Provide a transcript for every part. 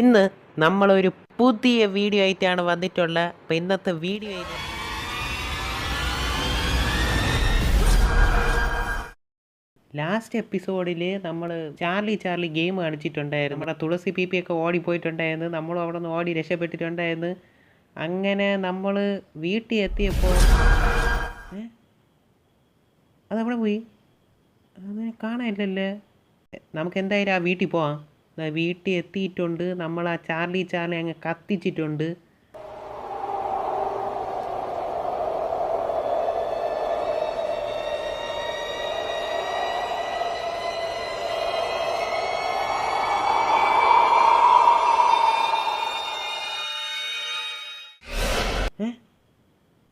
ഇന്ന് നമ്മളൊരു പുതിയ വീഡിയോ ആയിട്ടാണ് വന്നിട്ടുള്ളത് അപ്പം ഇന്നത്തെ വീഡിയോ ലാസ്റ്റ് എപ്പിസോഡിൽ നമ്മൾ ചാർലി ചാർലി ഗെയിം കാണിച്ചിട്ടുണ്ടായിരുന്നു. നമ്മുടെ തുളസി പി പി ഒക്കെ ഓടിപ്പോയിട്ടുണ്ടായിരുന്നു നമ്മളും അവിടെ നിന്ന് ഓടി രക്ഷപ്പെട്ടിട്ടുണ്ടായിരുന്നു. അങ്ങനെ നമ്മൾ വീട്ടിൽ എത്തിയപ്പോൾ അതെവിടെ പോയി. അങ്ങനെ കാണാനില്ലല്ലേ? നമുക്ക് എന്തായാലും ആ വീട്ടിൽ പോവാം. വീട്ടിൽ എത്തിയിട്ടുണ്ട് നമ്മൾ ആ ചാർലി ചാർലി അങ്ങ് കത്തിച്ചിട്ടുണ്ട്.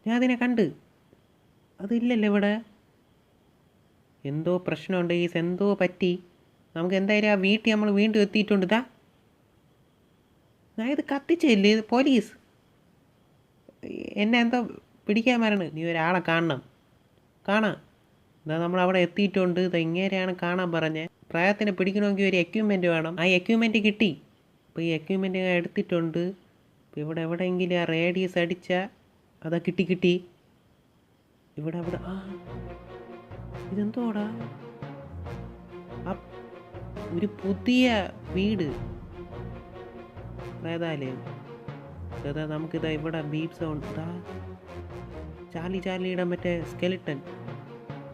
ഞാൻ അതിനെ കണ്ട്. അതില്ലല്ലോ ഇവിടെ. എന്തോ പ്രശ്നമുണ്ട്. ഈ എന്തോ പറ്റി. നമുക്ക് എന്തായാലും ആ വീട്ടിൽ നമ്മൾ വീണ്ടും എത്തിയിട്ടുണ്ട് ഞാൻ ഇത് കത്തിച്ചില്ലേ ഇത് പോലീസ്? എന്നെ എന്തോ പിടിക്കാൻ വരണം. നീ ഒരാളെ കാണണം. കാണാം. ഇതാ നമ്മൾ അവിടെ എത്തിയിട്ടുണ്ട്. ഇത് ഇങ്ങനെയാണ് കാണാൻ പറഞ്ഞത് പ്രായത്തിനെ പിടിക്കണമെങ്കിൽ ഒരു എക്യുപ്മെന്റ് വേണം. ആ എക്യുപ്മെന്റ് കിട്ടി. അപ്പോൾ ഈ എക്യുപ്മെന്റ് ഞാൻ എടുത്തിട്ടുണ്ട്. ഇപ്പോൾ ഇവിടെ എവിടെയെങ്കിലും ആ റേഡിയസ് അടിച്ചാൽ അതാ കിട്ടി കിട്ടി. ഇവിടെ അവിടെ ആ. ഇതെന്തോടാ? ഒരു പുതിയ വീട്. പ്രേതാലയം അതാ നമുക്കിതാ ഇവിടെ ബീപ് സൗണ്ട് ഇതാ ചാർലി ചാർലിയുടെ മറ്റേ സ്കെലിട്ടൻ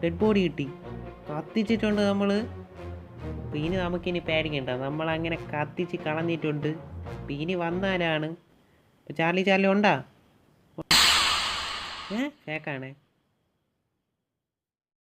ഡെഡ് ബോഡി കിട്ടി. കത്തിച്ചിട്ടുണ്ട് നമ്മൾ പിന്നെ നമുക്കിനി പേടിക്കണ്ട. നമ്മളങ്ങനെ കത്തിച്ച് കളഞ്ഞിട്ടുണ്ട്. പിന്നെ വന്നാലാണ്. ചാർലി ചാർലി ഉണ്ടാ ഏ ഫേക്കാണേ